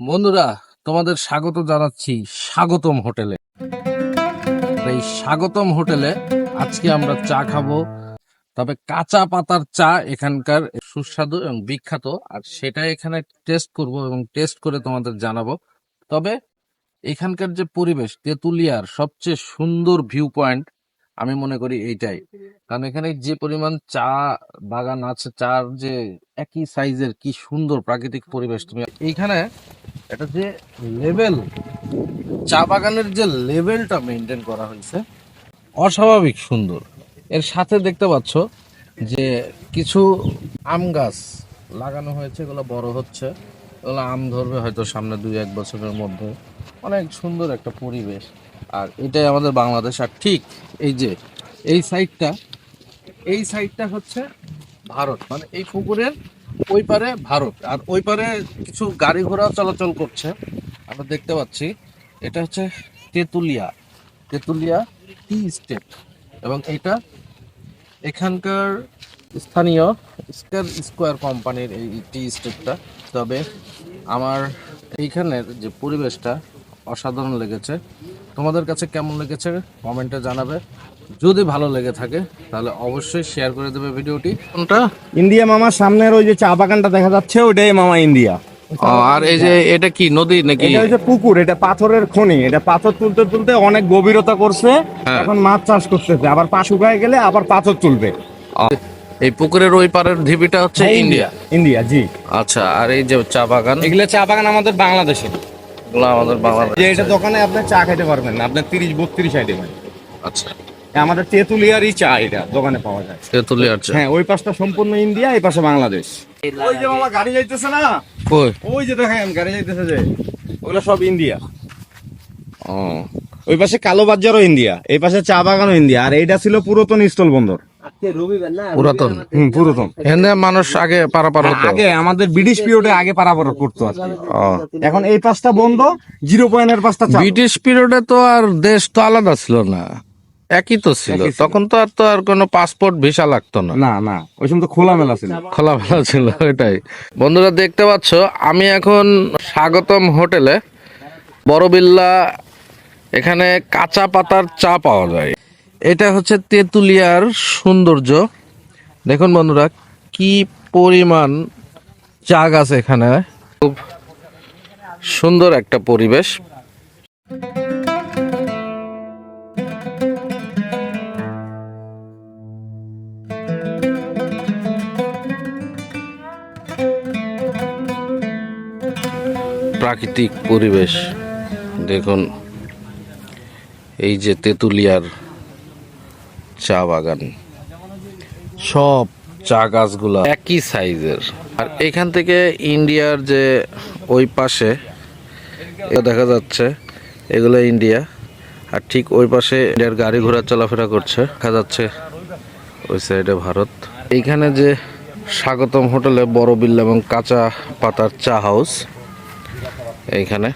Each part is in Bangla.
বন্ধুরা, তোমাদের স্বাগত জানাচ্ছি স্বাগতম হোটেলে। এই স্বাগতম হোটেলে আজকে আমরা চা খাব, তবে কাঁচা পাতার চা এখানকার সুস্বাদু এবং বিখ্যাত, আর সেটা এখানে টেস্ট করব এবং টেস্ট করে তোমাদের জানাব। তবে এখানকার যে পরিবেশ, তেঁতুলিয়ার সবচেয়ে সুন্দর ভিউ পয়েন্ট আমি মনে করি এইটাই। কারণ এখানে যে পরিমাণ চা বাগান আছে, চার যে একই সাইজের কি সুন্দর প্রাকৃতিক পরিবেশ তুমি এইখানে এটা যে লেভেল, চা বাগানের যে লেভেলটা মেনটেন করা হয়েছে, অস্বাভাবিক সুন্দর। এর সাথে দেখতে পাচ্ছ যে কিছু আম গাছ লাগানো হয়েছে, এগুলো বড় হচ্ছে। এগুলো আম ধরবে হয়তো সামনে দুই এক বছরের মধ্যে। অনেক সুন্দর একটা পরিবেশ। আর এটাই আমাদের বাংলাদেশ। আর ঠিক এই যে, এই সাইডটা এই সাইডটা হচ্ছে ভারত। মানে এই পুকুরের ওই পারে ভারত। আর ওই পারে কিছু গাড়ি ঘোড়া চলাচল করছে। আমরা দেখতে পাচ্ছি, এটা হচ্ছে তেঁতুলিয়া। তেঁতুলিয়া টি স্টেট। এবং এটা এখানকার স্থানীয় স্কয়ার স্কোয়ার কোম্পানির এই টি স্টেটটা। তবে আমার এইখানের যে পরিবেশটা অসাধারণ লেগেছে। তোমাদের কাছে কেমন লেগেছে কমেন্টে জানাবে। যদি ভালো লেগে থাকে তাহলে অবশ্যই শেয়ার করে দেবে ভিডিওটি। কোনটা? ইন্ডিয়া মামার সামনের ওই যে চা বাগানটা দেখা যাচ্ছে ওটাই মামা ইন্ডিয়া। আর এই যে এটা কি নদী নাকি? এটা হচ্ছে পুকুর এটা পাথরের খনি। এটা পাথর তুলতে তুলতে অনেক গভীরতা করছে হ্যাঁ। এখন মাছ চাষ করতেছে। আবার পা শুকায় গেলে আবার পাথর তুলবে। এই পুকুরের ওই পারের ঢিবিটা হচ্ছে ইন্ডিয়া? ইন্ডিয়া জি। আচ্ছা আর এই যে চা বাগান? এগুলো চা বাগান আমাদের বাংলাদেশে এগুলো আমাদের বাংলাদেশ যে এটা দোকানে আপনি চা খেতে পারবেন না আপনার তিরিশ বত্রিশ আইটেম আচ্ছা। আমাদের তেঁতুলিয়ারই চা এটা দোকানে পাওয়া যায়। তেঁতুলিয়ার চা। হ্যাঁ ওই পাশটা সম্পূর্ণ ইন্ডিয়া এই পাশে বাংলাদেশ। ওই যে মামা গাড়ি যাইতেছে না? কই? ওই যে দেখেন গাড়ি যাইতেছে যে ওগুলো সব ইন্ডিয়া। ও। ওই পাশে কালো বাজারও ইন্ডিয়া এই পাশে চা বাগানও ইন্ডিয়া আর এইটা ছিল পুরাতন স্থল বন্দর। পুরাতন। হুম পুরাতন। এখানে মানুষ আগে পারাপার হতো। আগে আমাদের ব্রিটিশ পিরিয়ডে আগে পারাপার করতো আর এখন এই পাশটা বন্ধ জিরো পয়েন্টের চালু। ব্রিটিশ পিরিয়ডে তো আর দেশ তো আলাদা ছিল না। একই তো ছিল। ছিল। তখন তো আর তো আর কোনো পাসপোর্ট ভিসা লাগতো না। না না ওই সময় তো খোলামেলা ছিল। খোলামেলা ছিল এটাই বন্ধুরা দেখতে পাচ্ছ আমি এখন স্বাগতম হোটেলে। বড়বিল্লা এখানে কাঁচা পাতার চা পাওয়া যায়। এটা হচ্ছে তেঁতুলিয়ার সৌন্দর্য। দেখুন বন্ধুরা, কি পরিমাণ চা গাছ এখানে। খুব সুন্দর একটা পরিবেশ। প্রাকৃতিক পরিবেশ। দেখুন, এই যে তেঁতুলিয়ার চা বাগান। সব চা গাছগুলা একই সাইজের। আর এখান থেকে ইন্ডিয়ার যে ওই পাশে দেখা যাচ্ছে, এগুলো ইন্ডিয়া। আর ঠিক ওই পাশে ইন্ডিয়ার গাড়ি ঘোড়া চলাফেরা করছে। দেখা যাচ্ছে ওই সাইডে ভারত। এইখানে যে স্বাগতম হোটেলে বড় বিল্লা এবং কাঁচা পাতার চা হাউস, এইখানে।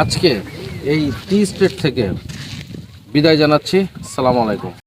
আজকে এই টি স্টেট থেকে বিদায় জানাচ্ছি। সালাম আলাইকুম।